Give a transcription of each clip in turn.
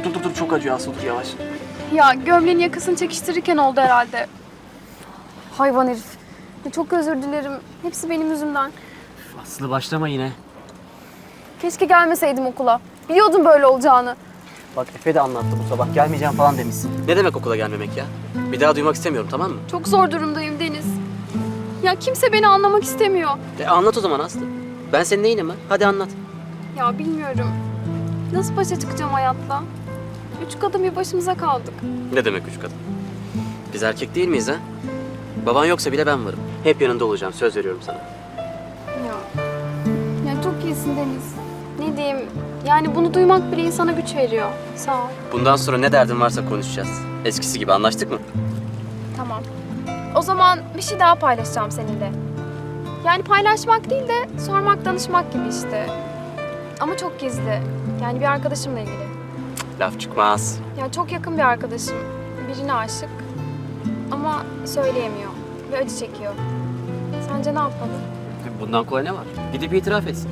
Dur dur dur, dur çok acıyor Aslı dur yavaş. Ya gömleğin yakasını çekiştirirken oldu herhalde. Hayvan herif. Ya çok özür dilerim. Hepsi benim yüzümden. Aslı başlama yine. Keşke gelmeseydim okula. Biliyordum böyle olacağını. Bak Efe de anlattı bu sabah gelmeyeceğim falan demişsin. Ne demek okula gelmemek ya? Bir daha duymak istemiyorum tamam mı? Çok zor durumdayım Deniz. Ya kimse beni anlamak istemiyor. E anlat o zaman Aslı. Ben senin neyinim ha? Hadi anlat. Ya bilmiyorum. Nasıl başa çıkacağım hayatla? Üç kadın bir başımıza kaldık. Ne demek üç kadın? Biz erkek değil miyiz ha? Baban yoksa bile ben varım. Hep yanında olacağım söz veriyorum sana. Ya. Ya çok iyisin Deniz. Ne diyeyim? Yani bunu duymak bile insana güç veriyor. Sağ ol. Bundan sonra ne derdin varsa konuşacağız. Eskisi gibi anlaştık mı? Tamam. O zaman bir şey daha paylaşacağım seninle. Yani paylaşmak değil de sormak, danışmak gibi işte. Ama çok gizli. Yani bir arkadaşımla ilgili. Laf çıkmaz. Ya çok yakın bir arkadaşım. Birine aşık. Ama söyleyemiyor. Ve acı çekiyor. Sence ne yapmalı? Bundan kolay ne var? Gidip itiraf etsin.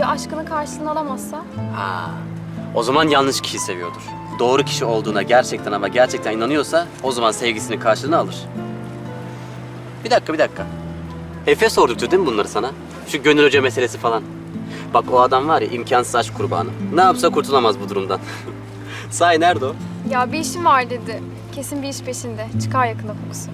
Ya aşkının karşılığını alamazsa? Ha. O zaman yanlış kişi seviyordur. Doğru kişi olduğuna gerçekten ama gerçekten inanıyorsa o zaman sevgisinin karşılığını alır. Bir dakika bir dakika. Efe sordurtu değil mi bunları sana? Şu gönül hoca meselesi falan. Bak o adam var ya imkansız aşk kurbanı. Ne yapsa kurtulamaz bu durumdan. Sahi nerede o? Ya bir işim var dedi. Kesin bir iş peşinde. Çıkar yakında kokusu.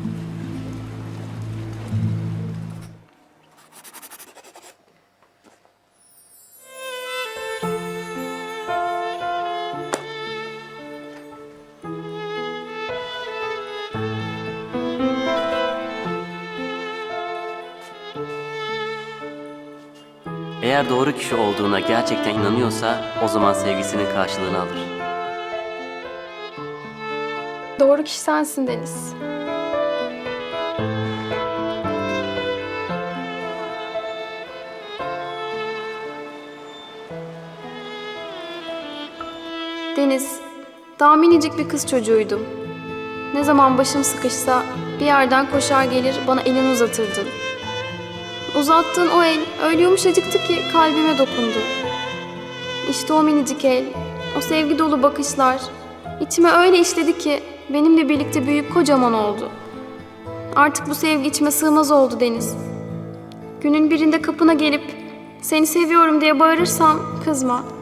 Eğer doğru kişi olduğuna gerçekten inanıyorsa o zaman sevgisinin karşılığını alır. Doğru kişi sensin Deniz. Deniz, daha minicik bir kız çocuğuydum. Ne zaman başım sıkışsa bir yerden koşar gelir bana elini uzatırdın. Uzattığın o el öyle yumuşacıktı ki kalbime dokundu. İşte o minicik el, o sevgi dolu bakışlar içime öyle işledi ki benimle birlikte büyüyüp kocaman oldu. Artık bu sevgi içime sığmaz oldu Deniz. Günün birinde kapına gelip seni seviyorum diye bağırırsam kızma.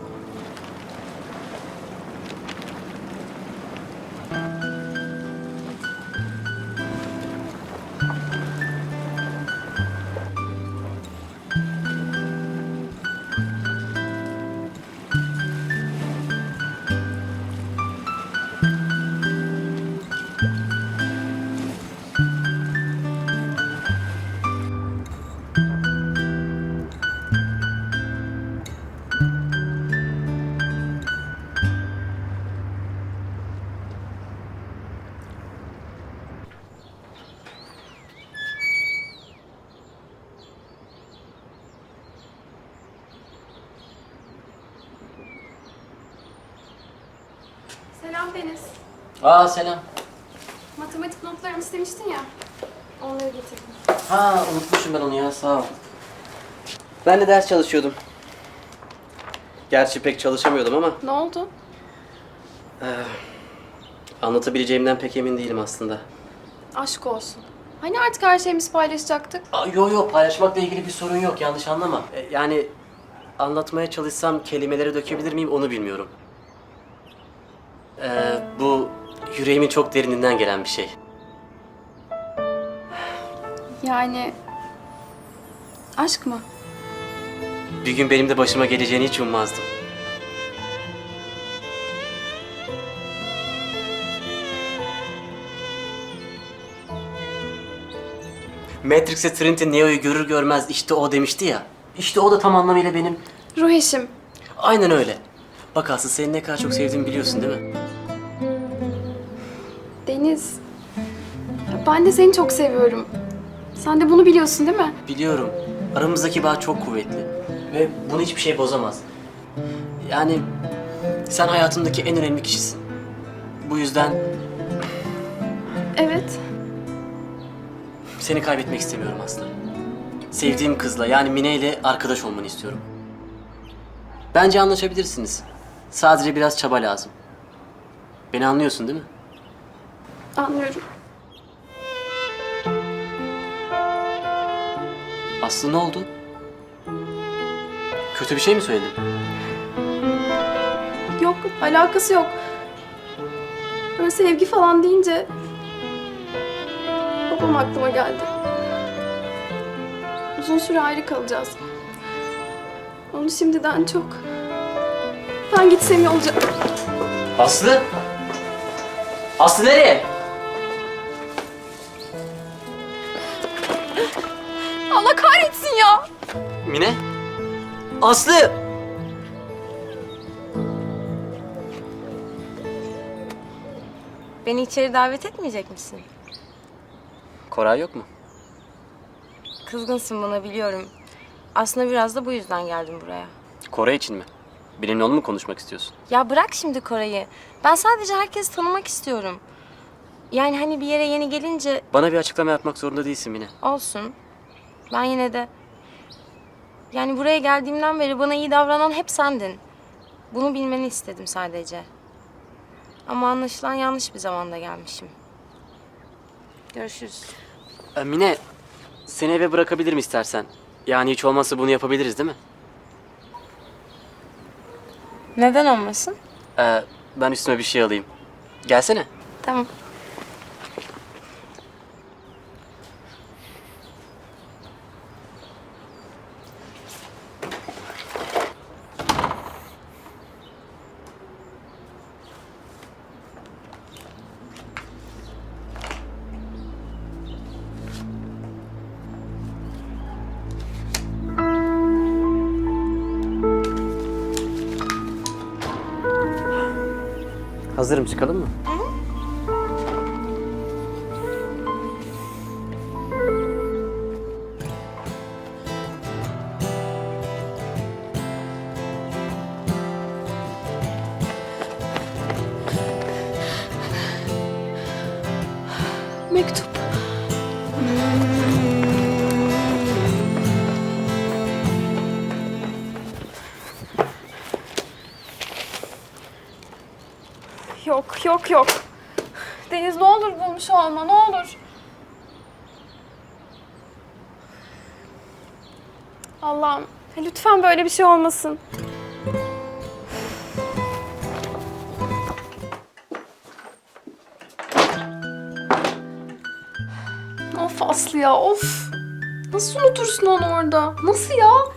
Deniz. Aa selam. Matematik notlarımı istemiştin ya. Onları getirdim. Ha unutmuşum ben onu ya sağ ol. Ben de ders çalışıyordum. Gerçi pek çalışamıyordum ama Ne oldu? anlatabileceğimden pek emin değilim aslında. Aşk olsun. Hani artık her şeyimizi paylaşacaktık? Aa, yo yo paylaşmakla ilgili bir sorun yok yanlış anlama. E, yani anlatmaya çalışsam kelimelere dökebilir miyim onu bilmiyorum. Ee, bu yüreğimin çok derininden gelen bir şey. Yani... Aşk mı? Bir gün benim de başıma geleceğini hiç ummazdım. Matrix'e Trinity Neo'yu görür görmez işte o demişti ya. İşte o da tam anlamıyla benim. Ruh eşim. Aynen öyle. Bak Aslı seni ne kadar çok sevdiğimi biliyorsun değil mi? Deniz. Ya Ben de seni çok seviyorum. Sen de bunu biliyorsun değil mi? Biliyorum. Aramızdaki bağ çok kuvvetli. Ve bunu hiçbir şey bozamaz. Yani sen hayatımdaki en önemli kişisin. Bu yüzden Evet. seni kaybetmek istemiyorum Aslı. Sevdiğim kızla yani Mine ile arkadaş olmanı istiyorum. Bence anlaşabilirsiniz. Sadece biraz çaba lazım. Beni anlıyorsun değil mi? Anlıyorum. Aslı ne oldu? Kötü bir şey mi söyledim? Yok, alakası yok. Böyle sevgi falan deyince... Babam aklıma geldi. Uzun süre ayrı kalacağız. Onu şimdiden çok... Ben gitsem iyi olacak. Aslı! Aslı nereye? Mine? Aslı! Beni içeri davet etmeyecek misin? Koray yok mu? Kızgınsın buna biliyorum. Aslında biraz da bu yüzden geldim buraya. Koray için mi? Benimle onu mu konuşmak istiyorsun? Ya bırak şimdi Koray'ı. Ben sadece herkesi tanımak istiyorum. Yani hani bir yere yeni gelince Bana bir açıklama yapmak zorunda değilsin Mine. olsun. Ben yine de... Yani buraya geldiğimden beri bana iyi davranan hep sendin. Bunu bilmeni istedim sadece. Ama anlaşılan yanlış bir zamanda gelmişim. Görüşürüz. Ee, Mine, seni eve bırakabilirim istersen. Yani hiç olmazsa bunu yapabiliriz değil mi? Neden olmasın? Ee, ben üstüme bir şey alayım. Gelsene. Tamam. Hazırım çıkalım mı? Mektup. Yok, yok, yok. Deniz ne olur bulmuş olma, ne olur. Allah'ım, lütfen böyle bir şey olmasın. Of Aslı ya of. Nasıl unutursun onu orada? Nasıl ya?